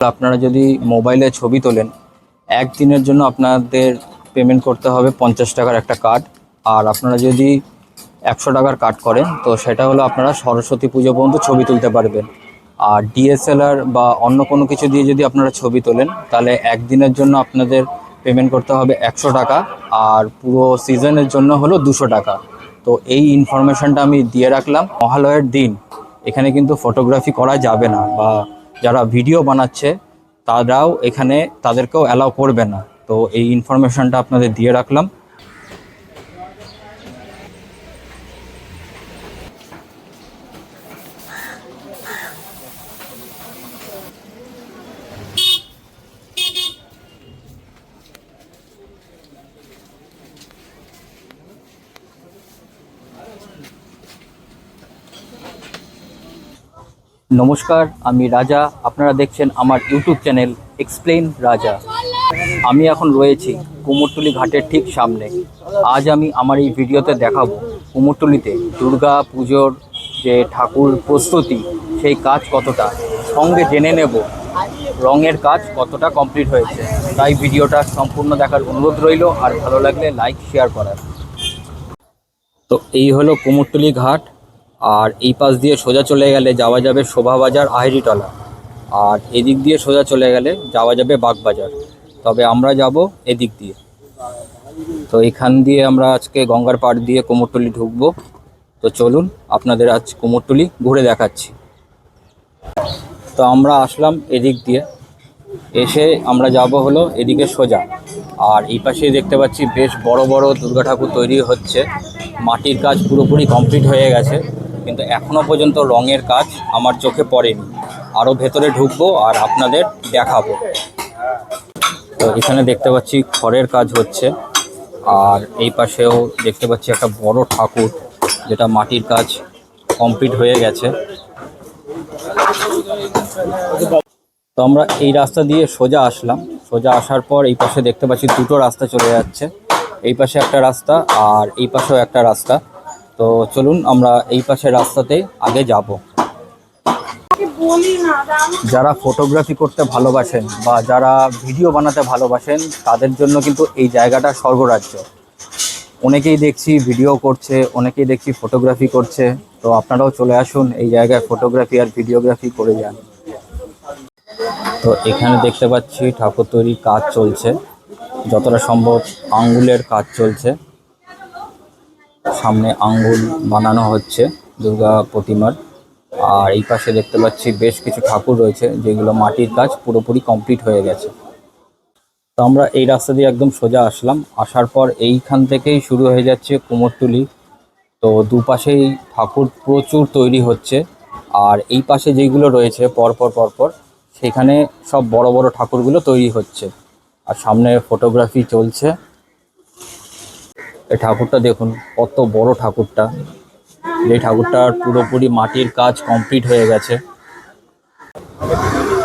আপনারা যদি মোবাইলে ছবি তোলেন, একদিনের জন্য আপনাদের পেমেন্ট করতে হবে পঞ্চাশ টাকার একটা কার্ড আর আপনারা যদি একশো টাকার কার্ড করেন, তো সেটা হলো আপনারা সরস্বতী পুজো পর্যন্ত ছবি তুলতে পারবেন। আর ডিএসএলআর বা অন্য কোনো কিছু দিয়ে যদি আপনারা ছবি তোলেন, তাহলে একদিনের জন্য আপনাদের পেমেন্ট করতে হবে একশো টাকা, আর পুরো সিজনের জন্য হলো দুশো টাকা। তো এই ইনফরমেশনটা আমি দিয়ে রাখলাম। মহালয়ের দিন, এখানে কিন্তু ফটোগ্রাফি করা যাবে না, বা যারা ভিডিও বানাচ্ছে, তারাও এখানে তাদেরকেও অ্যালাউ করবে না। তো এই ইনফরমেশনটা আপনাদের দিয়ে রাখলাম। নমস্কার, আমি রাজা। আপনারা দেখছেন আমার ইউটিউব চ্যানেল এক্সপ্লেন রাজা। আমি এখন রয়েছি কুমোরটুলি ঘাটের ঠিক সামনে। আজ আমি আমার এই ভিডিওতে দেখাবো কুমোরটুলিতে দুর্গা পুজোর যে ঠাকুর প্রস্তুতি, সেই কাজ কতটা? সঙ্গে জেনে নেব রঙের কাজ কতটা কমপ্লিট হয়েছে। তাই ভিডিওটা সম্পূর্ণ দেখার অনুরোধ রইল, আর ভালো লাগলে লাইক শেয়ার করার। তো এই হলো কুমোরটুলি ঘাট। আর এই পাশ দিয়ে সোজা চলে গেলে যাওয়া যাবে শোভাবাজার আহেরিটলা আর এদিক দিয়ে সোজা চলে গেলে যাওয়া যাবে বাগবাজার। তবে আমরা যাব এদিক দিয়ে। তো এখান দিয়ে আমরা আজকে গঙ্গার পাড় দিয়ে কুমোরটুলি ঢুকবো। তো চলুন, আপনাদের আজ কুমোরটুলি ঘুরে দেখাচ্ছি। তো আমরা আসলাম এদিক দিয়ে। এসে আমরা যাব হলো এদিকে সোজা। আর এই পাশেই দেখতে পাচ্ছি বেশ বড় বড় দুর্গা ঠাকুর তৈরি হচ্ছে। মাটির কাজ পুরোপুরি কমপ্লিট হয়ে গেছে। কিন্তু এখনও পর্যন্ত রঙের কাজ আমার চোখে পড়েনি। আরও ভেতরে ঢুকবো আর আপনাদের দেখাবো। তো এখানে দেখতে পাচ্ছি খড়ের কাজ হচ্ছে। আর এই পাশেও দেখতে পাচ্ছি একটা বড় ঠাকুর, যেটা মাটির কাজ কমপ্লিট হয়ে গেছে। তো আমরা এই রাস্তা দিয়ে সোজা আসলাম। সোজা আসার পর এই পাশে দেখতে পাচ্ছি দুটো রাস্তা চলে যাচ্ছে। এই পাশে একটা রাস্তা আর এই পাশেও একটা রাস্তা। তো চলুন আমরা এই পাশের রাস্তাতে আগে যাব। যারা ফটোগ্রাফি করতে ভালোবাসেন বা যারা ভিডিও বানাতে ভালোবাসেন, তাদের জন্য কিন্তু এই জায়গাটা স্বর্গরাজ্য। অনেকেই দেখছি ভিডিও করছে, অনেকেই দেখছি ফটোগ্রাফি করছে। তো আপনারাও চলে আসুন এই জায়গায় ফটোগ্রাফি আর ভিডিওগ্রাফি করে যান। তো এখানে দেখতে পাচ্ছি ঠাকুর তৈরির কাজ চলছে। যতটা সম্ভব আঙ্গুলের কাজ চলছে। সামনে আঙ্গুল বানানো হচ্ছে, দুর্গা প্রতিমার। আর এই পাশে দেখতে পাচ্ছি বেশ কিছু ঠাকুর রয়েছে, যেগুলো মাটির কাজ পুরোপুরি কমপ্লিট হয়ে গেছে। তো আমরা এই রাস্তা দিয়ে একদম সোজা আসলাম। আসার পর এইখান থেকেই শুরু হয়ে যাচ্ছে কুমোরটুলি। তো দুপাশেই ঠাকুর প্রচুর তৈরি হচ্ছে। আর এই পাশে যেইগুলো রয়েছে, পরপর পরপর, সেখানে সব বড় বড় ঠাকুরগুলো তৈরি হচ্ছে। আর সামনে ফটোগ্রাফি চলছে। এই ঠাকুরটা দেখুন, কত বড় ঠাকুরটা। এই ঠাকুরটার পুরোপুরি মাটির কাজ কমপ্লিট হয়ে গেছে।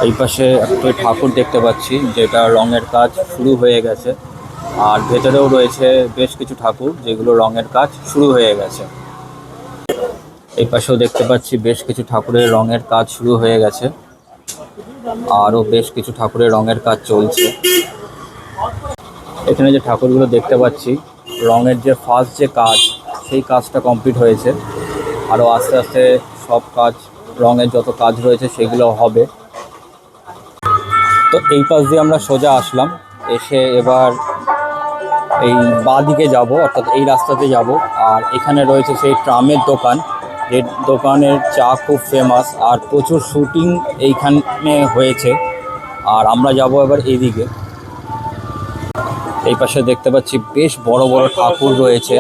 এই পাশে একটা ঠাকুর দেখতে পাচ্ছি, যেটা রঙের কাজ শুরু হয়ে গেছে। আর ভেতরেও রয়েছে বেশ কিছু ঠাকুর, যেগুলো রঙের কাজ শুরু হয়ে গেছে। এই পাশেও দেখতে পাচ্ছি বেশ কিছু ঠাকুরের রঙের কাজ শুরু হয়ে গেছে। আরও বেশ কিছু ঠাকুরের রঙের কাজ চলছে। এখানে যে ঠাকুরগুলো দেখতে পাচ্ছি রঙের যে ফার্স্ট যে কাজ, সেই কাজটা কমপ্লিট হয়েছে। আরও আস্তে আস্তে সব কাজ, রঙের যত কাজ রয়েছে সেগুলো হবে। তো এই পাশ দিয়ে আমরা সোজা আসলাম। এসে এবার এই বাঁ দিকে যাব, অর্থাৎ এই রাস্তাতে যাব। আর এখানে রয়েছে সেই ট্রামের দোকান। যে দোকানের চা খুব ফেমাস আর প্রচুর শুটিং এইখানে হয়েছে। আর আমরা যাব এবার এইদিকে এই পাশে দেখতে পাচ্ছি বেশ বড় বড় ঠাকুর রয়েছে,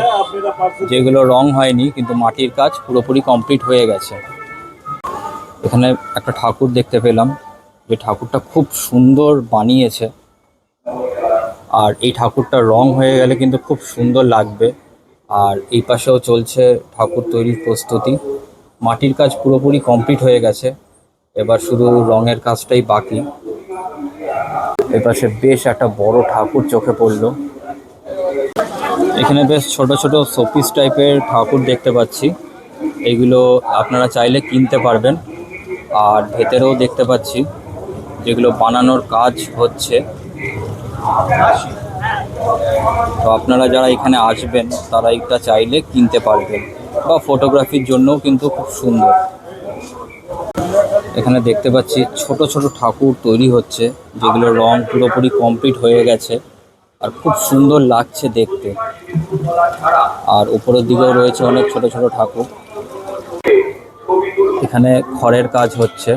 যেগুলো রং হয়নি, কিন্তু মাটির কাজ পুরোপুরি কমপ্লিট হয়ে গেছে। এখানে একটা ঠাকুর দেখতে পেলাম, যে ঠাকুরটা খুব সুন্দর বানিয়েছে। আর এই ঠাকুরটা রং হয়ে গেলে কিন্তু খুব সুন্দর লাগবে। আর এই পাশেও চলছে ঠাকুর তৈরির প্রস্তুতি। মাটির কাজ পুরোপুরি কমপ্লিট হয়ে গেছে। এবার শুধু রঙের কাজটাই বাকি। এপাশে বেশ একটা বড় ঠাকুর চোখে পড়ল। এখানে বেশ ছোট ছোট শোপিস টাইপের ঠাকুর দেখতে পাচ্ছি। এগুলো আপনারা চাইলে কিনতে পারবেন। আর ভেতরেও দেখতে পাচ্ছি যেগুলো বানানোর কাজ হচ্ছে। তো আপনারা যারা এখানে আসবেন, তারা এটা চাইলে কিনতে পারবেন। বা ফটোগ্রাফির জন্যও কিন্তু খুব সুন্দর। এখানে দেখতে পাচ্ছি ছোট ছোট ঠাকুর তৈরি হচ্ছে যেগুলো রং পুরোপুরি কমপ্লিট হয়ে গেছে আর খুব সুন্দর লাগছে দেখতে। আর উপরের দিকেও রয়েছে অনেক ছোট ছোট ঠাকুর। এখানে খড়ের কাজ হচ্ছে।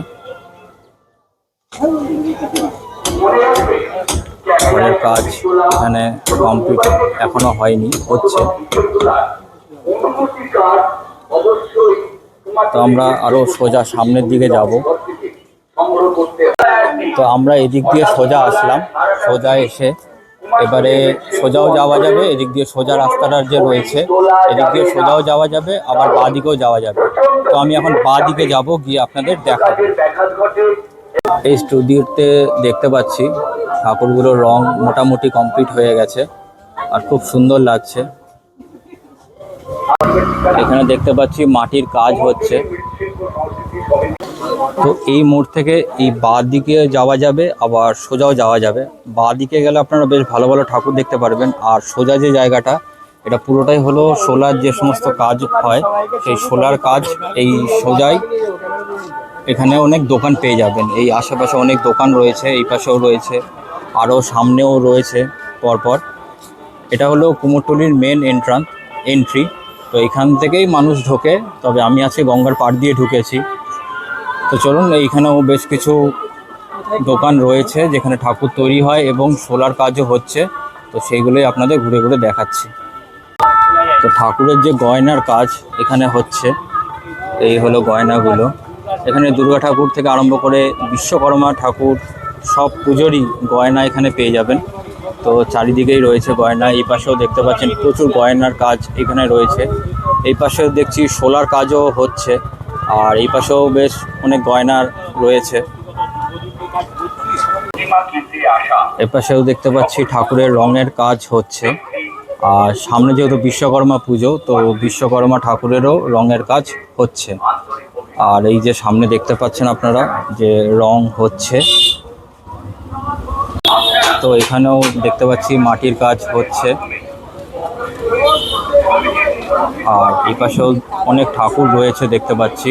খড়ের কাজ এখানে কমপ্লিট এখনও হয়নি, হচ্ছে। তো আমরা আরও সোজা সামনের দিকে যাব। তো আমরা এদিক দিয়ে সোজা আসলাম। সোজা এসে এবারে সোজাও যাওয়া যাবে, এদিক দিয়ে সোজা রাস্তাটার যে রয়েছে, এদিক দিয়ে সোজাও যাওয়া যাবে, আবার বাঁ দিকেও যাওয়া যাবে। তো আমি এখন বাঁ দিকে যাব, গিয়ে আপনাদের দেখাবো। এই স্টুডিওতে দেখতে পাচ্ছি ঠাকুরগুলোর রং মোটামুটি কমপ্লিট হয়ে গেছে, আর খুব সুন্দর লাগছে। এখানে দেখতে পাচ্ছি মাটির কাজ হচ্ছে। তো এই মোড় থেকে এই বাঁ দিকে যাওয়া যাবে, আবার সোজাও যাওয়া যাবে। বাঁ দিকে গেলে আপনারা বেশ ভালো ভালো ঠাকুর দেখতে পারবেন। আর সোজা যে জায়গাটা, এটা পুরোটাই হলো সোলার যে সমস্ত কাজ হয়, সেই সোলার কাজ এই সোজাই এখানে অনেক দোকান পেয়ে যাবেন। এই আশেপাশে অনেক দোকান রয়েছে, এই পাশেও রয়েছে, আরও সামনেও রয়েছে পরপর। এটা হলো কুমোরটুলির মেন এন্ট্রান্স এন্ট্রি তো এখান থেকেই মানুষ ঢোকে, তবে আমি আজকে গঙ্গার পাড় দিয়ে ঢুকেছি। তো চলুন, এইখানেও বেশ কিছু দোকান রয়েছে যেখানে ঠাকুর তৈরি হয় এবং সোলার কাজও হচ্ছে। তো সেইগুলোই আপনাদের ঘুরে ঘুরে দেখাচ্ছি। তো ঠাকুরের যে গয়নার কাজ এখানে হচ্ছে, এই হলো গয়নাগুলো। এখানে দুর্গা ঠাকুর থেকে আরম্ভ করে বিশ্বকর্মা ঠাকুর, সব পুজোরই গয়না এখানে পেয়ে যাবেন। তো চারিদিকেই রয়েছে গয়না। এই পাশেও দেখতে পাচ্ছেন প্রচুর গয়নার কাজ এখানে রয়েছে। এই পাশেও দেখছি সোলার কাজও হচ্ছে আর এই পাশেও বেশ অনেক গয়নার রয়েছে। এ পাশেও দেখতে পাচ্ছি ঠাকুরের রঙের কাজ হচ্ছে। আর সামনে যেহেতু বিশ্বকর্মা পুজো, তো বিশ্বকর্মা ঠাকুরেরও রঙের কাজ হচ্ছে। আর এই যে সামনে দেখতে পাচ্ছেন আপনারা যে রং হচ্ছে। তো এখানেও দেখতে পাচ্ছি মাটির কাজ হচ্ছে। আর এই পাশেও অনেক ঠাকুর রয়েছে দেখতে পাচ্ছি।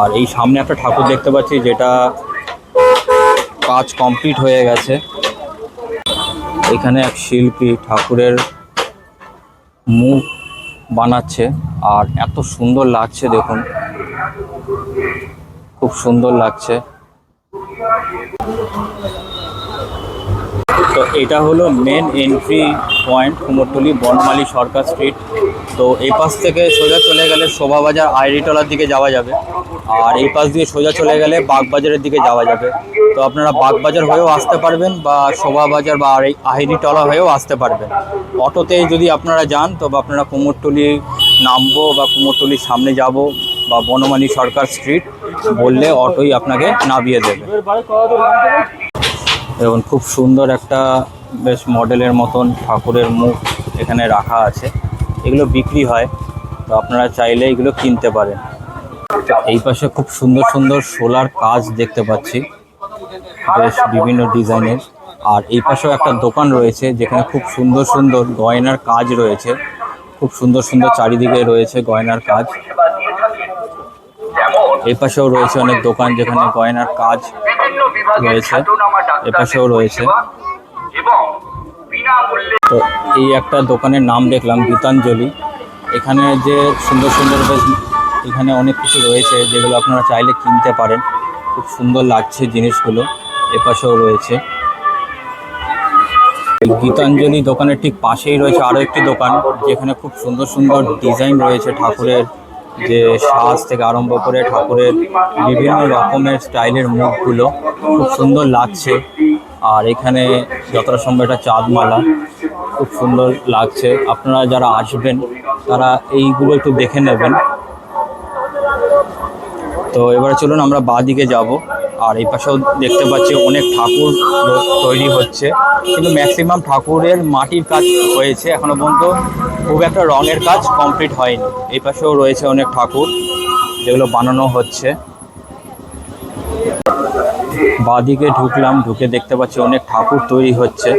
আর এই সামনে একটা ঠাকুর দেখতে পাচ্ছি যেটা কাজ কমপ্লিট হয়ে গেছে। এখানে এক শিল্পী ঠাকুরের মুখ বানাচ্ছে আর এত সুন্দর লাগছে দেখুন। খুব সুন্দর লাগছে। তো এটা হলো main entry point Kumortuli, Banamali Sarkar street তো এই পাশ থেকে সোজা চলে গেলে শোভাবাজার আইরিটলার দিকে যাওয়া যাবে। আর এই পাশ দিয়ে সোজা চলে গেলে বাগবাজারের দিকে যাওয়া যাবে। তো আপনারা বাগবাজার হয়েও আসতে পারবেন বা শোভাবাজার বা আই- আহিরিটলা হয়েও আসতে পারবেন। অটোতে যদি আপনারা যান তবে আপনারা কুমোরটুলি নামবো বা কুমোরটুলির সামনে যাব বা বনমালী সরকার স্ট্রিট বললে অটোই আপনাকে নামিয়ে দেবে। এবং খুব সুন্দর একটা বেশ মডেলের মতন ঠাকুরের মুখ এখানে রাখা আছে। এগুলো বিক্রি হয়, তো আপনারা চাইলে এগুলো কিনতে পারেন। এই পাশে খুব সুন্দর সুন্দর সোলার কাজ দেখতে পাচ্ছি। বেশ বিভিন্ন ডিজাইনের। আর এই পাশেও একটা দোকান রয়েছে, যেখানে খুব সুন্দর সুন্দর গয়নার কাজ রয়েছে। খুব সুন্দর সুন্দর চারিদিকে রয়েছে গয়নার কাজ। এই পাশেও রয়েছে অনেক দোকান যেখানে গয়নার কাজ রয়েছে। এপাশেও রয়েছে। তো এই একটা দোকানের নাম দেখলাম, গীতাঞ্জলি। এখানে যে সুন্দর সুন্দর বেশ এখানে অনেক কিছু রয়েছে যেগুলো আপনারা চাইলে কিনতে পারেন। খুব সুন্দর লাগছে জিনিসগুলো এপাশেও রয়েছে। গীতাঞ্জলি দোকানের ঠিক পাশেই রয়েছে আরও একটি দোকান, যেখানে খুব সুন্দর সুন্দর ডিজাইন রয়েছে ঠাকুরের। যে সাজ থেকে আরম্ভ করে ঠাকুরের বিভিন্ন রকমের স্টাইলের মুখগুলো খুব সুন্দর লাগছে। আর এখানে যতটা সম্ভব এটা চাঁদমালা খুব সুন্দর লাগছে। আপনারা যারা আসবেন, তারা এইগুলো একটু দেখে নেবেন। তো এবারে চলুন, আমরা বাঁ দিকে যাব। আর এই পাশেও দেখতে পাচ্ছি অনেক ঠাকুর তৈরি হচ্ছে। কিন্তু ম্যাক্সিমাম ঠাকুরের মাটির কাজ হয়েছে এখনও পর্যন্ত। খুব একটা রঙের কাজ কমপ্লিট হয়নি। এই পাশেও রয়েছে অনেক ঠাকুর যেগুলো বানানো হচ্ছে। বাদিকে ঢুকলাম, ঢুকে দেখতে পাচ্ছি অনেক ঠাকুর তৈরি হচ্ছে।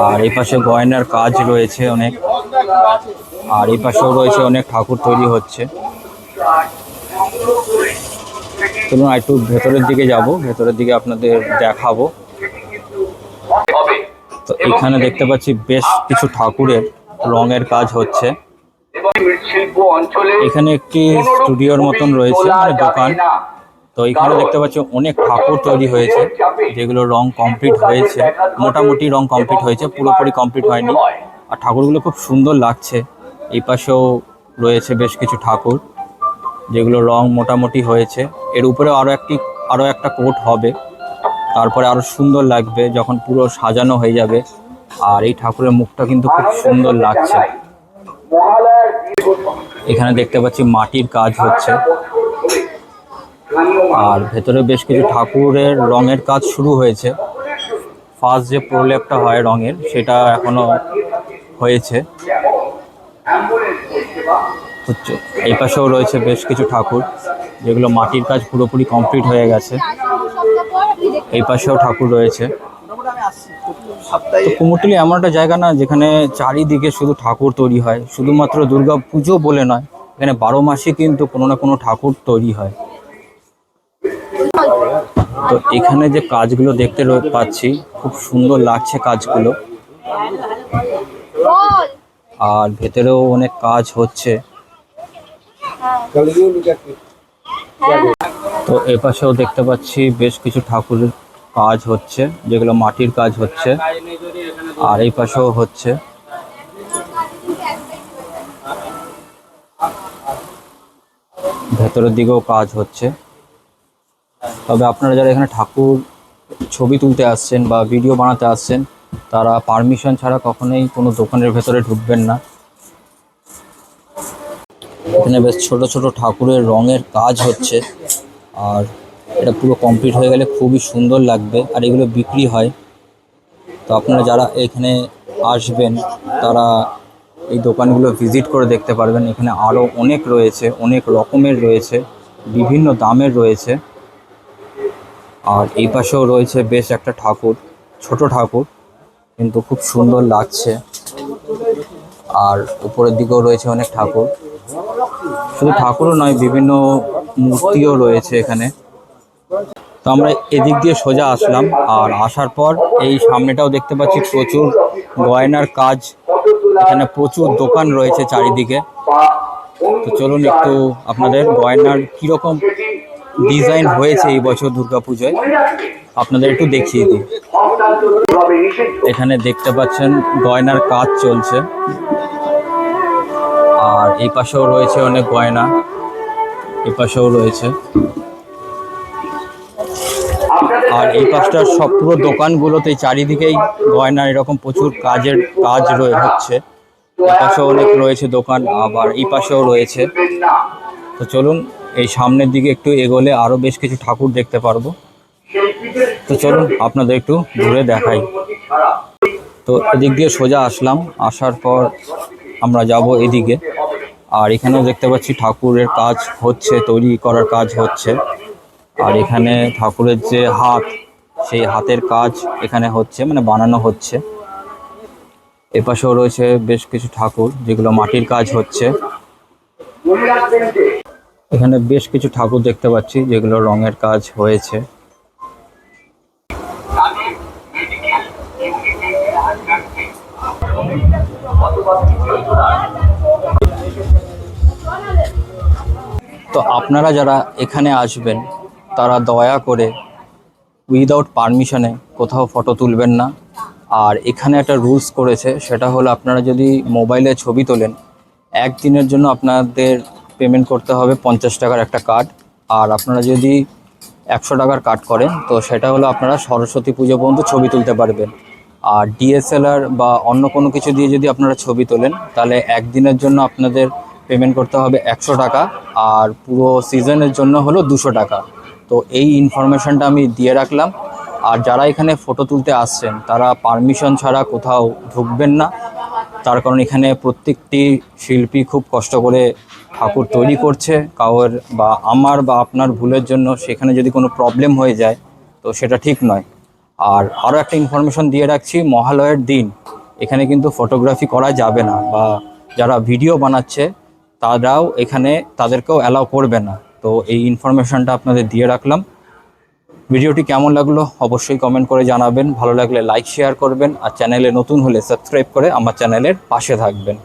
আর এই পাশে গয়নার কাজ রয়েছে অনেক। আর এই পাশেও রয়েছে অনেক ঠাকুর তৈরি হচ্ছে। চলুন একটু ভেতরের দিকে যাব ভেতরের দিকে আপনাদের দেখাবো। তো এখানে দেখতে পাচ্ছি বেশ কিছু ঠাকুরের রঙের কাজ হচ্ছে। এখানে একটি স্টুডিওর মতন রয়েছে মানে দোকান। তো এখানে দেখতে পাচ্ছি অনেক ঠাকুর তৈরি হয়েছে যেগুলো রং কমপ্লিট হয়েছে। মোটামুটি রং কমপ্লিট হয়েছে পুরোপুরি কমপ্লিট হয়নি। আর ঠাকুরগুলো খুব সুন্দর লাগছে। এই পাশেও রয়েছে বেশ কিছু ঠাকুর। যেগুলো রং মোটামুটি হয়েছে। এর উপরে আরও একটি আরও একটা কোট হবে। তারপরে আরও সুন্দর লাগবে যখন পুরো সাজানো হয়ে যাবে। আর এই ঠাকুরের মুখটা কিন্তু খুব সুন্দর লাগছে। এখানে দেখতে পাচ্ছি মাটির কাজ হচ্ছে। আর ভেতরে বেশ কিছু ঠাকুরের রঙের কাজ শুরু হয়েছে। ফার্স্ট যে প্রলেপটা হয় রঙের, সেটা এখনও হয়েছে। হচ্ছে। এই পাশেও রয়েছে বেশ কিছু ঠাকুর, যেগুলো মাটির কাজ পুরোপুরি কমপ্লিট হয়ে গেছে। এই পাশেও ঠাকুর রয়েছে। কুমোরটুলি এমন একটা জায়গা না, যেখানে চারিদিকে শুধু ঠাকুর তৈরি হয়। শুধুমাত্র দুর্গা পুজো বলে নয়, এখানে বারো মাসে কিন্তু কোনো না কোনো ঠাকুর তৈরি হয়। তো এখানে যে কাজগুলো দেখতে পাচ্ছি, খুব সুন্দর লাগছে কাজগুলো। আর ভেতরেও অনেক কাজ হচ্ছে। তো এপাশেও দেখতে পাচ্ছি বেশ কিছু ঠাকুরের কাজ হচ্ছে, যেগুলো মাটির কাজ হচ্ছে, আর এই পাশেও হচ্ছে। ভেতরের দিকেও কাজ হচ্ছে। তবে আপনারা যারা এখানে ঠাকুর ছবি তুলতে আসছেন বা ভিডিও বানাতে আসছেন, তারা পারমিশন ছাড়া কখনোই কোনো দোকানের ভেতরে ঢুকবেন না। এখানে বেশ ছোট ছোট ঠাকুরের রঙের কাজ হচ্ছে। আর এটা পুরো কমপ্লিট হয়ে গেলে খুবই সুন্দর লাগবে, আর এগুলো বিক্রি হয়। তো আপনারা যারা এখানে আসবেন, তারা এই দোকানগুলো ভিজিট করে দেখতে পারবেন। এখানে আরও অনেক রয়েছে, অনেক রকমের রয়েছে, বিভিন্ন দামের রয়েছে। আর এই পাশেও রয়েছে বেশ একটা ঠাকুর, ছোট ঠাকুর, কিন্তু খুব সুন্দর লাগছে। আর উপরের দিকেও রয়েছে অনেক ঠাকুর। শুধু ঠাকুরও নয়, বিভিন্ন মূর্তিও রয়েছে এখানে। তো আমরা এদিক দিয়ে সোজা আসলাম, আর আসার পর এই সামনেটাও দেখতে পাচ্ছি প্রচুর গয়নার কাজ। এখানে প্রচুর দোকান রয়েছে চারিদিকে। তো চলুন একটু আপনাদের গয়নার কীরকম ডিজাইন হয়েছে এই বছর দুর্গাপুজোয়, আপনাদের একটু দেখিয়ে দিই। এখানে দেখতে পাচ্ছেন গয়নার কাজ চলছে। আর এই পাশেও রয়েছে অনেক গয়না। এই পাশেও রয়েছে। আর এই পাশটার সব পুরো দোকানগুলোতে চারিদিকেই গয়না এরকম প্রচুর কাজের কাজ রয়ে হচ্ছে। পাশেও অনেক রয়েছে দোকান, আবার এই পাশেও রয়েছে। তো চলুন, এই সামনের দিকে একটু এগোলে আরও বেশ কিছু ঠাকুর দেখতে পারব। তো চলুন, আপনাদের একটু ঘুরে দেখাই। তো এদিক দিয়ে সোজা আসলাম, আসার পর আমরা যাব এদিকে। আর এখানেও দেখতে পাচ্ছি ঠাকুরের কাজ হচ্ছে, তৈরি করার কাজ হচ্ছে। আর এখানে ঠাকুরের যে হাত, সেই হাতের কাজ এখানে হচ্ছে মানে বানানো হচ্ছে। এপাশেও রয়েছে বেশ কিছু ঠাকুর, যেগুলো মাটির কাজ হচ্ছে। এখানে বেশ কিছু ঠাকুর দেখতে পাচ্ছি, যেগুলো রঙের কাজ হয়েছে। তো আপনারা যারা এখানে আসবেন, তারা দয়া করে উইদাউট পারমিশনে কোথাও ফটো তুলবেন না। আর এখানে একটা রুলস করেছে, সেটা হলো আপনারা যদি মোবাইলে ছবি তোলেন, একদিনের জন্য আপনাদের পেমেন্ট করতে হবে পঞ্চাশ টাকার একটা কার্ড আর আপনারা যদি একশো টাকার কার্ড করেন, তো সেটা হলো আপনারা সরস্বতী পুজো পর্যন্ত ছবি তুলতে পারবেন। আর ডিএসএলআর বা অন্য কোনো কিছু দিয়ে যদি আপনারা ছবি তোলেন, তাহলে একদিনের জন্য আপনাদের পেমেন্ট করতে হবে একশো টাকা আর পুরো সিজনের জন্য হলো দুশো টাকা। তো এই ইনফরমেশনটা আমি দিয়ে রাখলাম। আর যারা এখানে ফটো তুলতে আসছেন, তারা পারমিশন ছাড়া কোথাও ঢুকবেন না। তার কারণ এখানে প্রত্যেকটি শিল্পী খুব কষ্ট করে ঠাকুর তৈরি করছে। কাউর বা আমার বা আপনার ভুলের জন্য সেখানে যদি কোনো প্রবলেম হয়ে যায়, তো সেটা ঠিক নয়। আর আরও একটা ইনফরমেশন দিয়ে রাখছি, মহালয়ের দিন। এখানে কিন্তু ফটোগ্রাফি করা যাবে না বা যারা ভিডিও বানাচ্ছে তারাও এখানে তাদেরকেও অ্যালাউ করবে না। তো এই ইনফরমেশনটা আপনাদের দিয়ে রাখলাম। ভিডিওটি কেমন লাগল অবশ্যই কমেন্ট করে জানাবেন। ভালো লাগলে লাইক শেয়ার করবেন। আর চ্যানেলে নতুন হলে সাবস্ক্রাইব করে আমার চ্যানেলের পাশে থাকবেন।